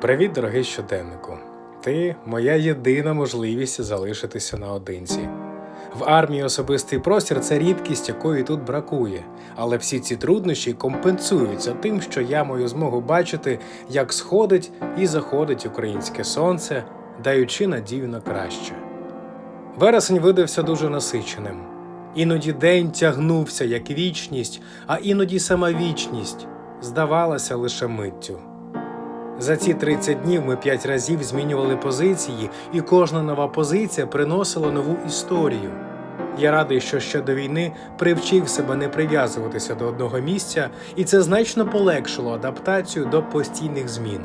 Привіт, дорогий щоденнику. Ти моя єдина можливість залишитися наодинці. В армії особистий простір це рідкість, якої тут бракує. Але всі ці труднощі компенсуються тим, що я маю змогу бачити, як сходить і заходить українське сонце, даючи надію на краще. Вересень видався дуже насиченим. Іноді день тягнувся як вічність, а іноді сама вічність здавалася лише миттю. За ці 30 днів ми п'ять разів змінювали позиції, і кожна нова позиція приносила нову історію. Я радий, що ще до війни привчив себе не прив'язуватися до одного місця, і це значно полегшило адаптацію до постійних змін.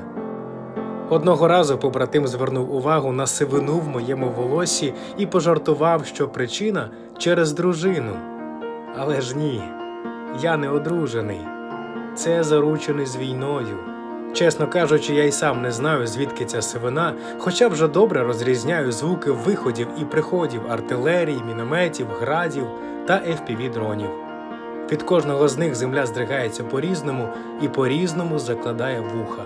Одного разу побратим звернув увагу на сивину в моєму волосі і пожартував, що причина через дружину. Але ж ні, я не одружений. Це заручений з війною. Чесно кажучи, я й сам не знаю, звідки ця сивина, хоча вже добре розрізняю звуки виходів і приходів артилерії, мінометів, градів та fpv дронів. Від кожного з них земля здригається по-різному і по-різному закладає вуха.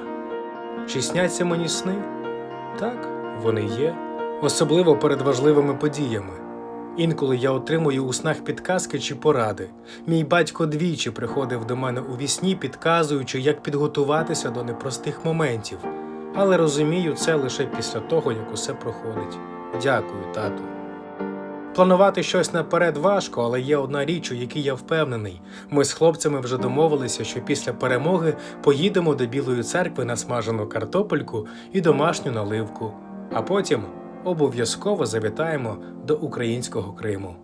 Чи сняться мені сни? Так, вони є, особливо перед важливими подіями. Інколи я отримую у снах підказки чи поради. Мій батько двічі приходив до мене у вісні, підказуючи, як підготуватися до непростих моментів. Але розумію це лише після того, як усе проходить. Дякую, тату. Планувати щось наперед важко, але є одна річ, у якій я впевнений. Ми з хлопцями вже домовилися, що після перемоги поїдемо до Білої церкви на смажену картопельку і домашню наливку, а потім обов'язково завітаємо до українського Криму.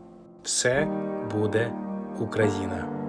Все буде Україна.